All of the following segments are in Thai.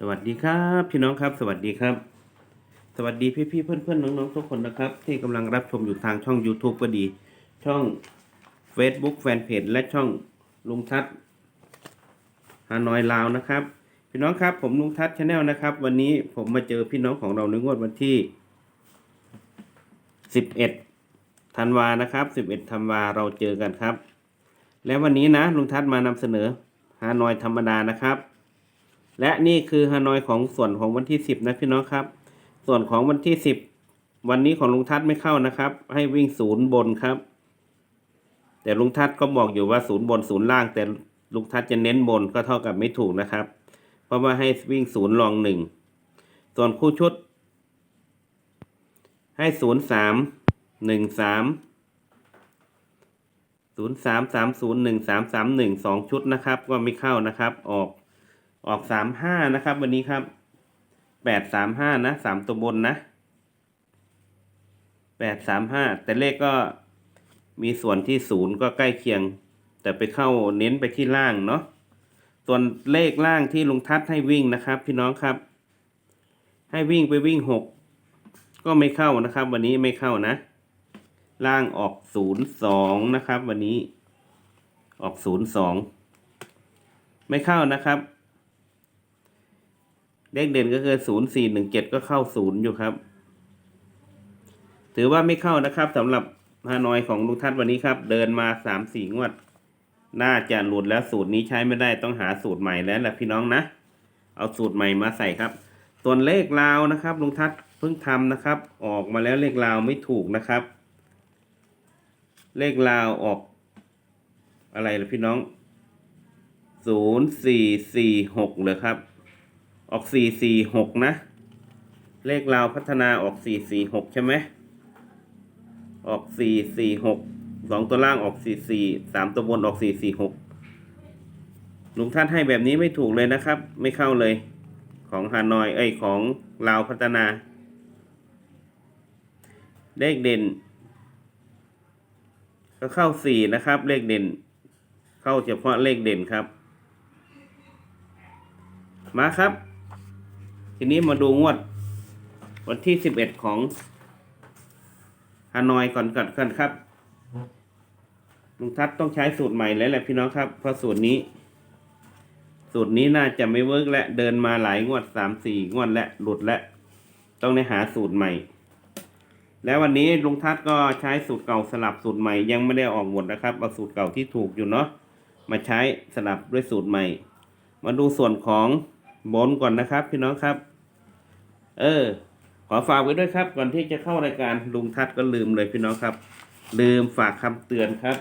สวัสดีครับ พี่น้องครับ สวัสดีครับ สวัสดีพี่พี่เพื่อนเพื่อนๆน้องๆทุกคนนะครับ ที่กำลังรับชมอยู่ทางช่อง YouTube ก็ดี ช่อง Facebook Fanpage และช่องลุงทัศฮานอยลาวนะครับ พี่น้องครับผมลุงทัศชาแนลนะครับ วันนี้ผมมาเจอพี่น้องของเราในงวดวันที่ 11ธันวานะครับ 11ธันวาเราเจอกันครับ แล้ววันนี้นะลุงทัศมานำเสนอฮานอยธรรมดานะครับ และนี่คือฮานอยของส่วนของวันที่ 10 นะพี่น้องครับ ส่วนของวันที่ 10 วันนี้ของลุงทัศน์ไม่เข้านะครับ ให้วิ่งศูนย์บนครับ แต่ลุงทัศน์ก็บอกอยู่ว่าศูนย์บนศูนย์ล่าง แต่ลุงทัศน์จะเน้นบนก็เท่ากับไม่ถูกนะครับ เพราะว่าให้วิ่งศูนย์รองหนึ่งส่วนคู่ชุด ให้ศูนย์สามหนึ่งสามศูนย์สามสามศูนย์หนึ่งสามสามหนึ่งสองชุดนะครับ ก็ไม่เข้านะครับ ออก ออกสามห้านะครับ วันนี้ครับแปดสามห้านะสามตัวบนนะแปดสามห้าแต่เลขก็มีส่วนที่ศูนย์ก็ใกล้เคียง แต่ไปเข้าเน้นไปที่ล่างเนาะส่วนเลขล่างที่ลุงทัศน์ให้วิ่งนะครับ พี่น้องครับ ให้วิ่งไปวิ่งหกก็ไม่เข้านะครับ วันนี้ไม่เข้านะ ล่างออกศูนย์สองนะครับ วันนี้ออกศูนย์สองไม่เข้านะครับ เลขเด่นก็คือศูนย์สี่หนึ่งเจ็ดก็เข้าศูนย์อยู่ครับ ถือว่าไม่เข้านะครับสำหรับฮานอยของลุงทัศน์วันนี้ครับ เดินมาสามสี่งวด น่าจะหลุดแล้วสูตรนี้ใช้ไม่ได้ต้องหาสูตรใหม่แล้วแหละพี่น้องนะ เอาสูตรใหม่มาใส่ครับ ส่วนเลขลาวนะครับลุงทัศน์เพิ่งทำนะครับ ออกมาแล้วเลขลาวไม่ถูกนะครับ เลขลาวออก อะไรล่ะพี่น้องศูนย์สี่สี่หกเลยครับ ออกสี่สี่หกนะ เลขลาวพัฒนาออกสี่สี่หกใช่ไหมออกสี่สี่หกสองตัวล่างออกสี่สี่สามตัวบนออกสี่สี่หกลุงท่านให้แบบนี้ไม่ถูกเลยนะครับ ไม่เข้าเลย ของฮานอยเอ้ยของลาวพัฒนา เลขเด่น ก็เข้าสี่นะครับ เลขเด่น เข้าเฉพาะเลขเด่นครับ มาครับ ทีนี้มาดูงวด วันที่สิบเอ็ดของฮานอยก่อนก่อนก่อนครับลุงทัศต้องใช้สูตรใหม่แล้วแหละพี่น้องครับเพราะสูตรนี้ สูตรนี้น่าจะไม่เวิร์กและเดินมาหลายงวดสามสี่งวดและหลุดและ ต้องได้หาสูตรใหม่ แล้ววันนี้ลุงทัศก็ใช้สูตรเก่าสลับสูตรใหม่ยังไม่ได้ออกหมดนะครับเอาสูตรเก่าที่ถูกอยู่เนาะมาใช้สลับด้วยสูตรใหม่ มาดูส่วนของบนก่อนนะครับ พี่น้องครับ เออ ขอฝากไว้ด้วยครับ ก่อนที่จะเข้ารายการลุงทัศน์ก็ลืมเลยพี่น้องครับ ลืมฝากคำเตือนครับ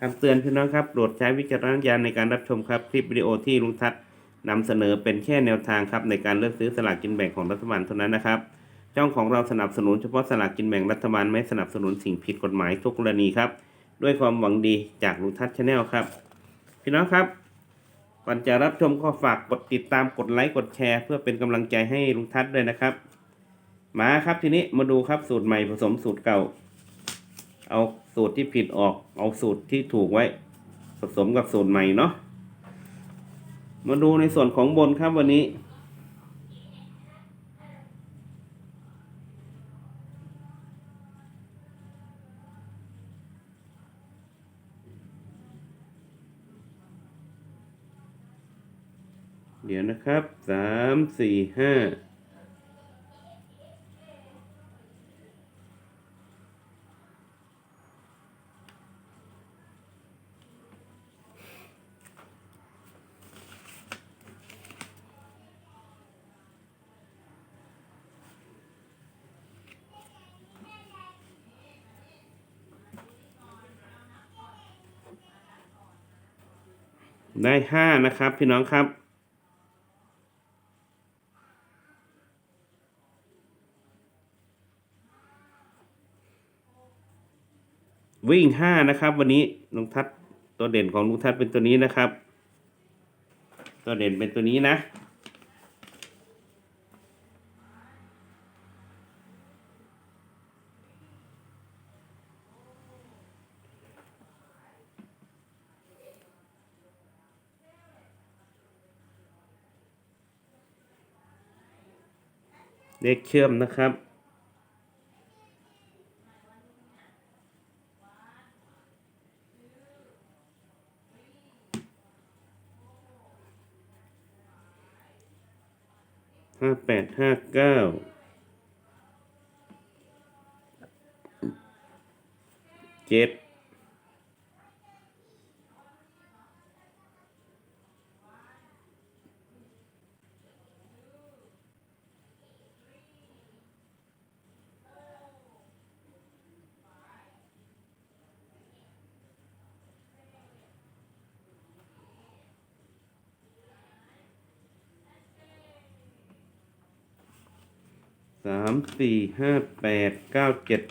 คำเตือนพี่น้องครับโปรดใช้วิจารณญาณในการรับชมครับคลิปวิดีโอที่ลุงทัศน์นำเสนอเป็นแค่แนวทางครับในการเลือกซื้อสลากกินแบ่งของรัฐบาลเท่านั้นนะครับ ช่องของเราสนับสนุนเฉพาะสลากกินแบ่งรัฐบาลไม่สนับสนุนสิ่งผิดกฎหมายทุกกรณีครับ ด้วยความหวังดีจากลุงทัศน์ชาแนลครับ พี่น้องครับ ก่อนจะรับชมก็ฝากกดติดตามกดไลค์กดแชร์ เพื่อเป็นกำลังใจให้ลุงทัศน์ด้วยนะครับ มาครับทีนี้มาดูครับสูตรใหม่ผสมสูตรเก่า เอาสูตรที่ผิดออกเอาสูตรที่ถูกไว้ ผสมกับสูตรใหม่เนาะมาดูในส่วนของบนครับวันนี้ เดี๋ยวนะครับสามสี่ห้าได้ห้านะครับ พี่น้องครับ ห้านะครับ วันนี้ลุงทัศตัวเด่นของลุงทัศเป็นตัวนี้นะครับ ตัวเด่นเป็นตัวนี้นะ เลขเชื่อมนะครับ เจ็ดสามสี่ห้าแปดเก้าเจ็ด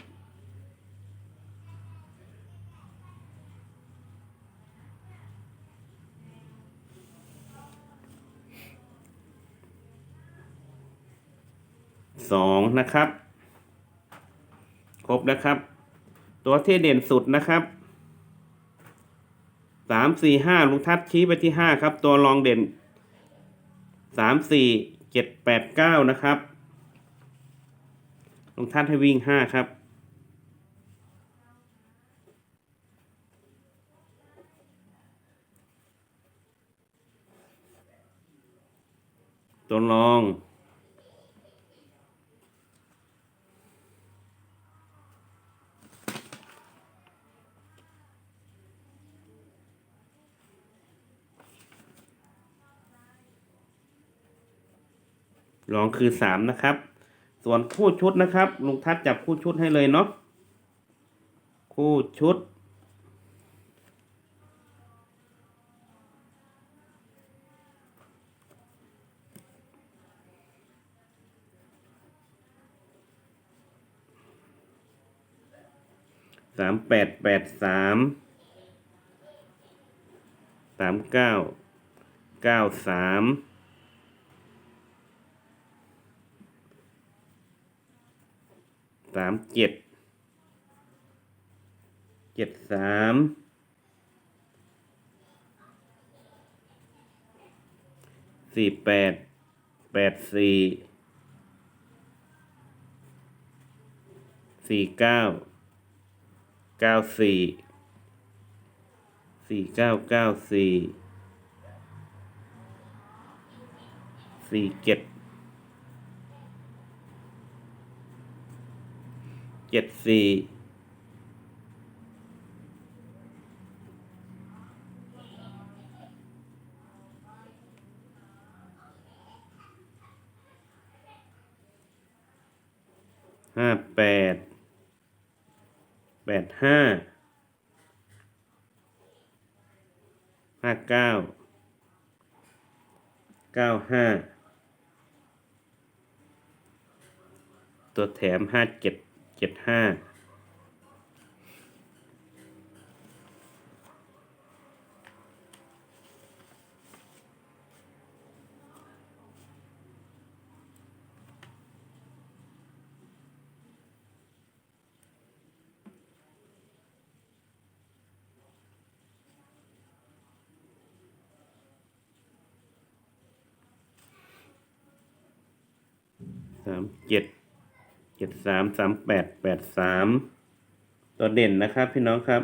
สองนะครับ ครบนะครับ ตัวที่เด่นสุดนะครับสามสี่ห้าลุงทัศชี้ไปที่ห้าครับ ตัวรองเด่นสามสี่เจ็ดแปดเก้านะครับลงท่านให้วิ่งห้าครับตัวรอง รองคือสามนะครับ ส่วนคู่ชุดนะครับ ลุงทัศจับคู่ชุดให้เลยเนาะคู่ชุด สามแปดแปดสาม สามเก้า เก้าสาม สามเจ็ดเจ็ดสามสี่แปดแปดสี่สี่เก้าเก้าสี่สี่เก้าเก้าสี่สี่เจ็ด เจ็ดสี่ห้าแปดแปดห้าห้าเก้าเก้าห้าตัวแถมห้าเจ็ด เจ็ดห้า สามเจ็ด เจ็ด สามสามแปดแปดสามตัวเด่นนะครับพี่น้องครับ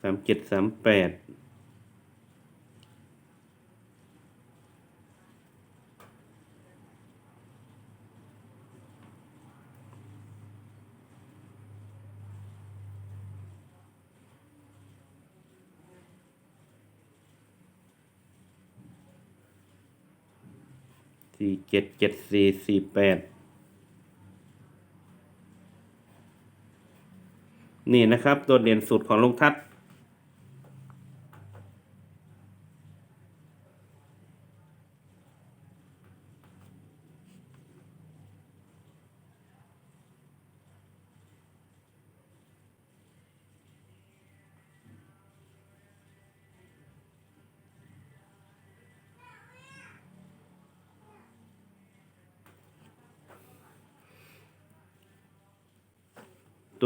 สามเจ็ดสามแปด สี่เจ็ดเจ็ดสี่สี่แปดนี่นะครับ ตัวเด่นสุดของลุงทัศน์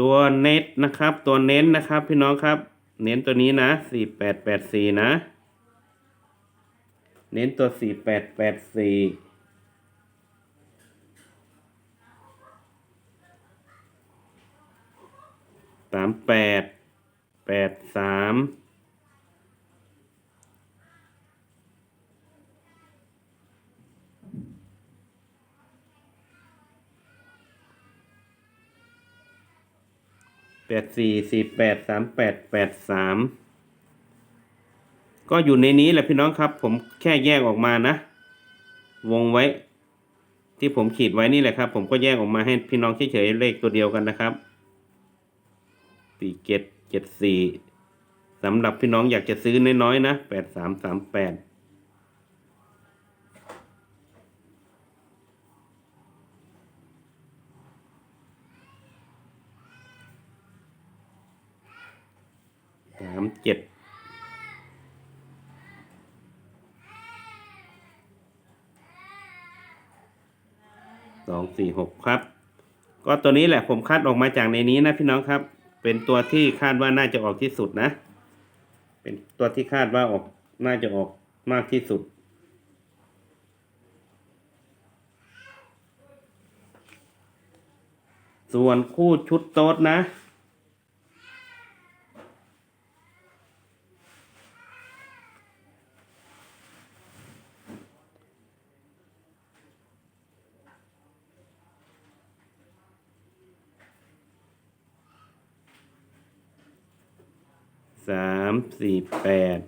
ตัวเน็ตนะครับ ตัวเน้นนะครับพี่น้องครับ เน้นตัวนี้นะสี่แปดแปดสี่นะ เน้นตัวสี่แปดแปดสี่สามแปดแปดสาม แปดสี่สี่แปดสามแปดแปดสามก็อยู่ในนี้แหละพี่น้องครับ ผมแค่แยกออกมานะ วงไว้ ที่ผมขีดไว้นี่แหละครับ ผมก็แยกออกมาให้พี่น้องเฉยๆเลขตัวเดียวกันนะครับสี่เจ็ดเจ็ดสี่สำหรับพี่น้องอยากจะซื้อน้อยๆนะแปดสามสามแปด สามเจ็ดสองสี่หกครับ ก็ตัวนี้แหละผมคัดออกมาจากในนี้นะพี่น้องครับ เป็นตัวที่คาดว่าน่าจะออกที่สุดนะ เป็นตัวที่คาดว่าออกน่าจะออกมากที่สุดส่วนคู่ชุดโต๊ดนะ สามสี่แปด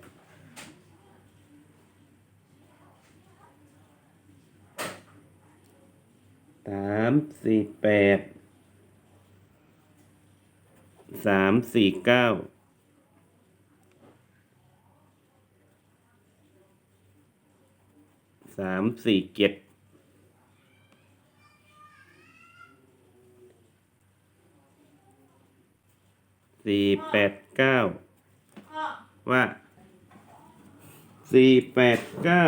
สามสี่แปดสามสี่เก้าสามสี่เจ็ดสี่แปดเก้า ว่าสี่แปดเก้า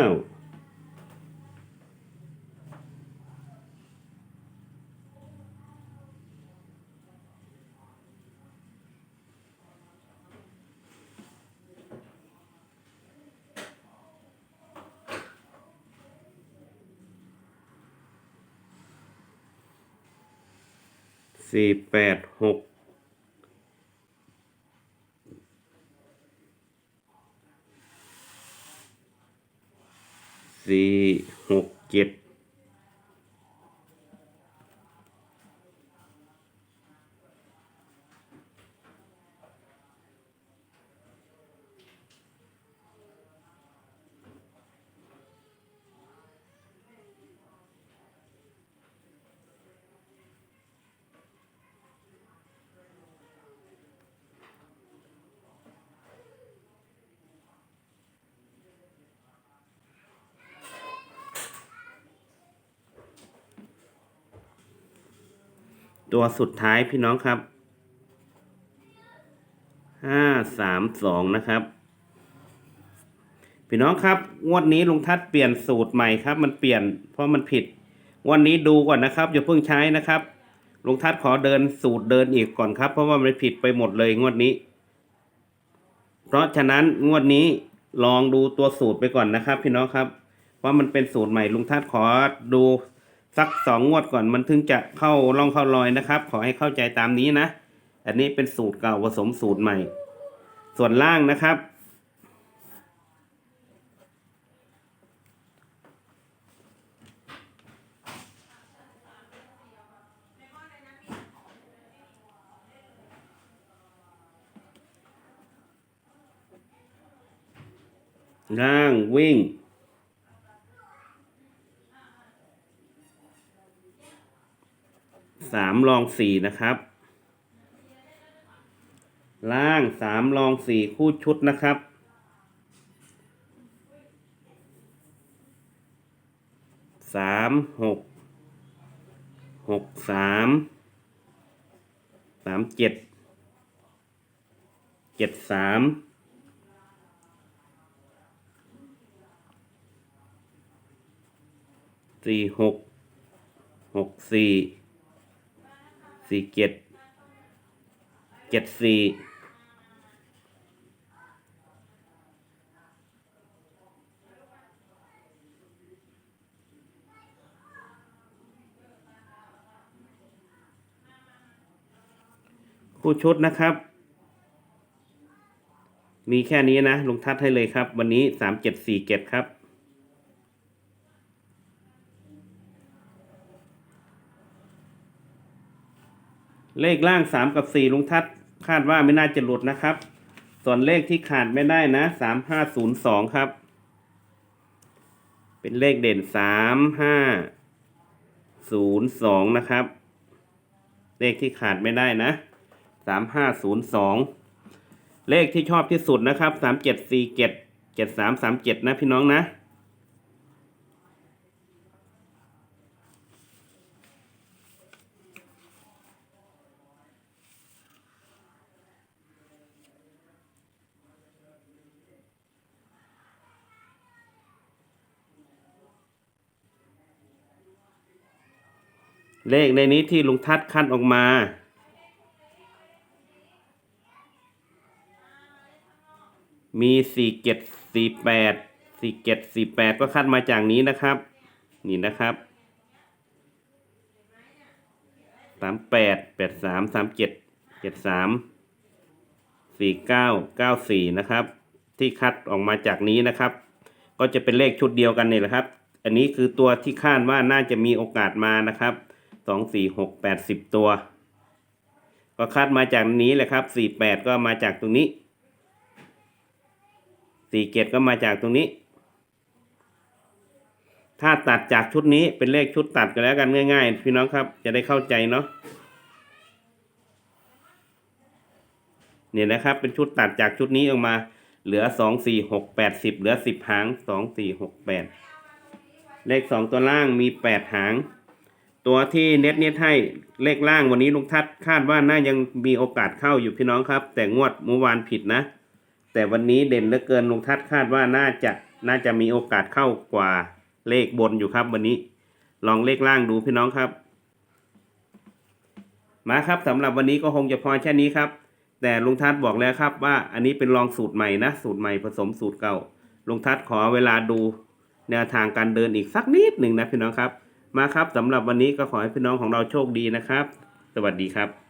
สี่แปดหก สี่หกเจ็ด ตัวสุดท้ายพี่น้องครับห้าสามสองนะครับ พี่น้องครับ งวดนี้ลุงทัดเปลี่ยนสูตรใหม่ครับ มันเปลี่ยนเพราะมันผิด วันนี้ดูก่อนนะครับอย่าเพิ่งใช้นะครับลุงทัดขอเดินสูตรเดินอีกก่อนครับ เพราะว่ามันผิดไปหมดเลยงวดนี้ เพราะฉะนั้นงวดนี้ลองดูตัวสูตรไปก่อนนะครับ พี่น้องครับ เพราะมันเป็นสูตรใหม่ลุงทัดขอดู สักสองงวดก่อนมันถึงจะเข้าร่องเข้ารอยนะครับ ขอให้เข้าใจตามนี้นะ อันนี้เป็นสูตรเก่าผสมสูตรใหม่ ส่วนล่างนะครับ ล่างวิ่ง สามรองสี่นะครับ ล่างสามรองสี่คู่ชุดนะครับ สามหกหกสามสามเจ็ดเจ็ดสามสี่หกหกสี่ สี่เจ็ดเจ็ดสี่คู่ชุดนะครับ มีแค่นี้นะ ลงทัดให้เลยครับ วันนี้สามเจ็ดสี่เจ็ดครับ เลขล่างสามกับสี่ลุงทัดคาดว่าไม่น่าจะหลุดนะครับ ส่วนเลขที่ขาดไม่ได้นะสามห้าศูนย์สองครับ เป็นเลขเด่นสามห้าศูนย์สองนะครับ เลขที่ขาดไม่ได้นะสามห้าศูนย์สองเลขที่ชอบที่สุดนะครับสามเจ็ดสี่เจ็ดเจ็ดสามสามเจ็ดนะพี่น้องนะ เลขในนี้ที่ลุงทัดคัดออกมา มีสี่เจ็ดสี่แปดสี่เจ็ดสี่แปดก็คัดมาจากนี้นะครับ นี่นะครับสามแปดแปดสามสามเจ็ดเจ็ดสามสี่เก้าเก้าสี่นะครับ ที่คัดออกมาจากนี้นะครับ ก็จะเป็นเลขชุดเดียวกันนี่แหละครับ อันนี้คือตัวที่คาดว่าน่าจะมีโอกาสมานะครับ สองสี่หกแปดสิบตัว ก็คาดมาจากนี้แหละครับสี่แปดก็มาจากตรงนี้สี่เกตก็มาจากตรงนี้ ถ้าตัดจากชุดนี้เป็นเลขชุดตัดกันแล้วกันง่าย ๆ พี่น้องครับจะได้เข้าใจเนาะเนี่ยนะครับเป็นชุดตัดจากชุดนี้ออกมา เหลือสองสี่หกแปดสิบเหลือสิบหางสองสี่หกแปดเลขสองตัวล่างมีแปดหาง ตัวที่เน็ตเน็ตให้เลขล่างวันนี้ลุงทัศน์คาดว่าน่ายังมีโอกาสเข้าอยู่พี่น้องครับ แต่งวดเมื่อวานผิดนะ แต่วันนี้เด่นเหลือเกินลุงทัศน์คาดว่าน่าจะน่าจะมีโอกาสเข้ากว่าเลขบนอยู่ครับ วันนี้ลองเลขล่างดูพี่น้องครับ มาครับสำหรับวันนี้ก็คงจะพอแค่นี้ครับ แต่ลุงทัศน์บอกแล้วครับว่าอันนี้เป็นลองสูตรใหม่นะ สูตรใหม่ผสมสูตรเก่าลุงทัศน์ขอเวลาดูแนวทางการเดินอีกสักนิดหนึ่งนะพี่น้องครับ มาครับสำหรับวันนี้ก็ขอให้พี่น้องของเราโชคดีนะครับ สวัสดีครับ